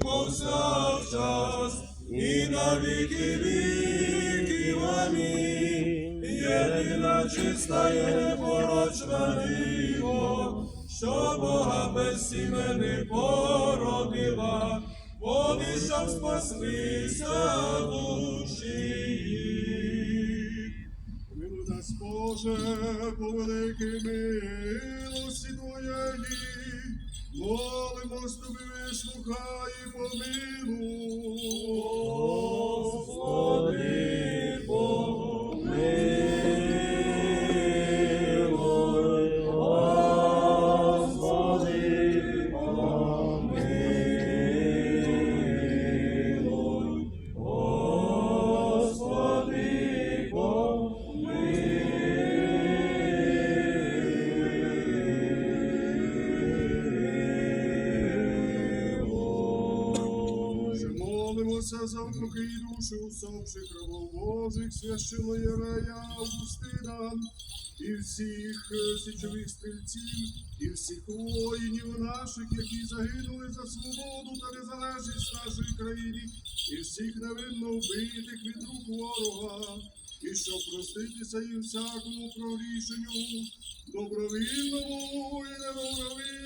повсякчас, і на віки віків. Амінь. Єдина чиста є непорочна діво, що Бога без сімени породила, вони щоб спаслися душі. нас, Боже, по великій милості Твоєї, молимось тобі, вислухай і молимося за упокій душі усопших рабов Божих, священно Єрея Августина, і всіх е, січових стрільців, і всіх воїнів наших, які загинули за свободу та незалежність нашої країни, і всіх невинно вбитих від рук ворога, і щоб проститися їм всякому прогрішенню, добровільному і недобровільному.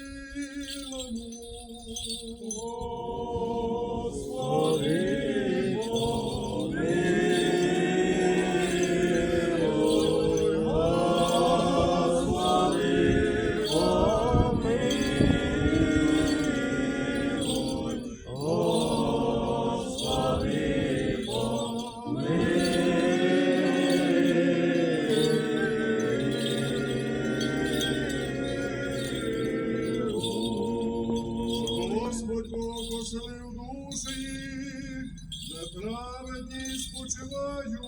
Бог в душі їх, спочивають.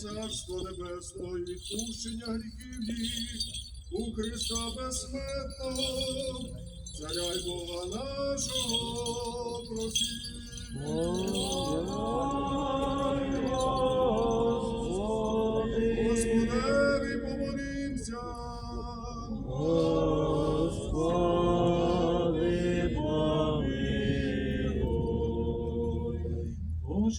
Царство Небесного, і відпущення гріхів їх у Христа безсмертного, царя й Бога нашого просимо.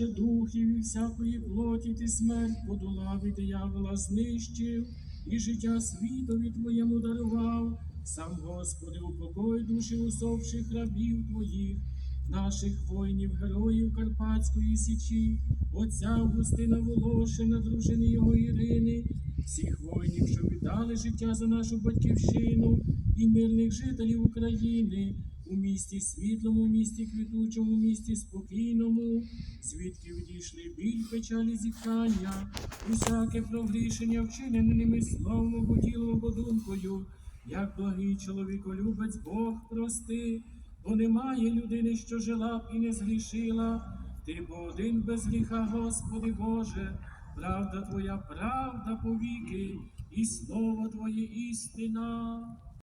Боже духів і всякої плоті ти смерть подолав і диявола знищив, і життя світові твоєму дарував. Сам Господи, упокой душі усопших рабів твоїх, наших воїнів, героїв Карпатської січі, отця Августина Волошина, дружини його Ірини, всіх воїнів, що віддали життя за нашу батьківщину і мирних жителів України у місті світлому, місті квітучому, місті спокійному, звідки відійшли біль, печалі зітхання, усяке прогрішення, вчинене ними словом або ділом або думкою, як благий чоловіколюбець Бог прости, бо немає людини, що жила б і не згрішила. Ти бо один без гріха, Господи Боже, правда Твоя, правда повіки, і слово Твоє істина.